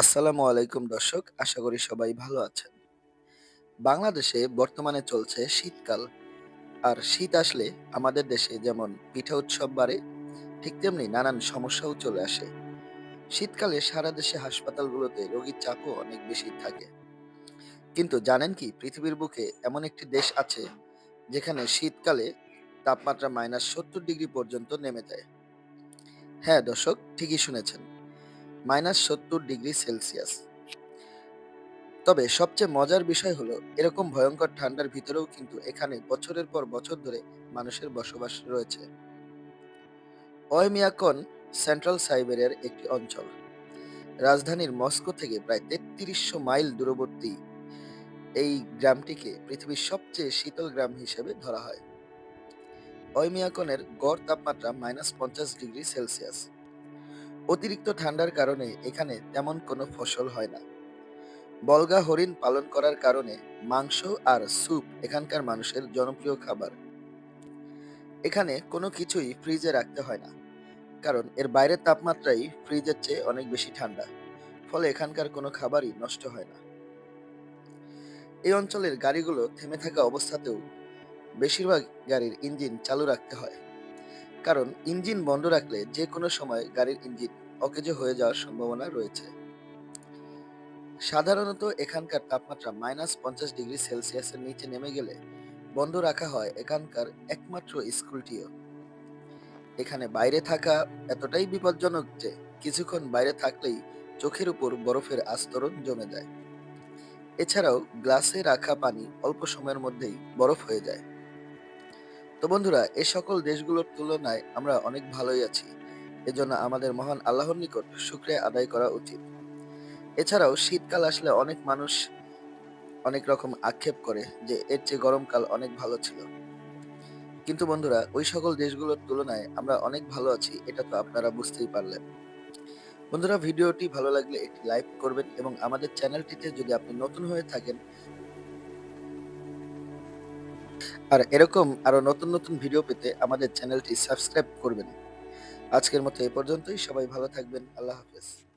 আসসালামু আলাইকুম দর্শক, আশা করি সবাই ভালো আছেন। বাংলাদেশে বর্তমানে চলছে শীতকাল। আর শীত আসলে আমাদের দেশে যেমন পিঠা উৎসব বাড়ে, ঠিক তেমনি নানান সমস্যাও চলে আসে। শীতকালে সারা দেশে হাসপাতালগুলোতে রোগীর চাপও অনেক বেশি থাকে। কিন্তু জানেন কি, পৃথিবীর বুকে এমন একটি দেশ আছে, যেখানে শীতকালে তাপমাত্রা মাইনাস সত্তর ডিগ্রি পর্যন্ত নেমে যায়। হ্যাঁ দর্শক, ঠিকই শুনেছেন। মাইনাস সত্তর ডিগ্রি সেলসিয়াস। তবে সবচেয়ে মজার বিষয় হলো, এরকম ভয়ঙ্কর ঠান্ডার ভিতরেও কিন্তু এখানে বছরের পর বছর ধরে মানুষের বসবাস রয়েছে। ওয়েমিয়াকন সেন্ট্রাল সাইবেরিয়ার একটি অঞ্চল। রাজধানীর মস্কো থেকে প্রায় তেত্রিশশো মাইল দূরবর্তী এই গ্রামটিকে পৃথিবীর সবচেয়ে শীতল গ্রাম হিসেবে ধরা হয়। ওয়েমিয়াকনের গড় তাপমাত্রা মাইনাস পঞ্চাশ ডিগ্রি সেলসিয়াস। অতিরিক্ত ঠান্ডার কারণে এখানে তেমন কোনো ফসল হয় না। বলগা হরিণ পালন করার কারণে মাংস আর স্যুপ এখানকার মানুষের জনপ্রিয় খাবার। এখানে কোনো কিছুই ফ্রিজে রাখতে হয় না, কারণ এর বাইরের তাপমাত্রাই ফ্রিজের চেয়ে অনেক বেশি ঠান্ডা, ফলে এখানকার কোনো খাবারই নষ্ট হয় না। এই অঞ্চলের গাড়িগুলো থেমে থাকা অবস্থাতেও বেশিরভাগ গাড়ির ইঞ্জিন চালু রাখতে হয়। কারণ ইঞ্জিন বন্ধ রাখলে যে কোনো সময় গাড়ির ইঞ্জিন অকেজো হয়ে যাওয়ার সম্ভাবনা রয়েছে। সাধারণত এখানকার তাপমাত্রা মাইনাস পঞ্চাশ ডিগ্রি সেলসিয়াসের নিচে নেমে গেলে বন্ধ রাখা হয় এখানকার একমাত্র স্কুলটিও। এখানে বাইরে থাকা এতটাই বিপজ্জনক যে কিছুক্ষণ বাইরে থাকলেই চোখের উপর বরফের আস্তরণ জমে যায়। এছাড়াও গ্লাসে রাখা পানি অল্প সময়ের মধ্যেই বরফ হয়ে যায়। তো বন্ধুরা, এ সকল দেশগুলোর তুলনায় আমরা অনেক ভালোই আছি। এজন্য আমাদের মহান আল্লাহর নিকট শুক্রিয়া আদায় করা উচিত। এছাড়াও শীতকাল আসলে অনেক মানুষ অনেক রকম আক্ষেপ করে যে, এর চেয়ে গরমকাল অনেক ভালো ছিল। কিন্তু বন্ধুরা, ওই সকল দেশগুলোর তুলনায় আমরা অনেক ভালো আছি, এটা তো আপনারা বুঝতেই পারলেন। বন্ধুরা, ভিডিওটি ভালো লাগলে একটি লাইক করবেন এবং আমাদের চ্যানেলটিতে যদি আপনি নতুন হয়ে থাকেন আর এরকম আরও নতুন নতুন ভিডিও পেতে আমাদের চ্যানেলটি সাবস্ক্রাইব করবেন। আজকের মতো এ পর্যন্তই, সবাই ভালো থাকবেন, আল্লাহ হাফেজ।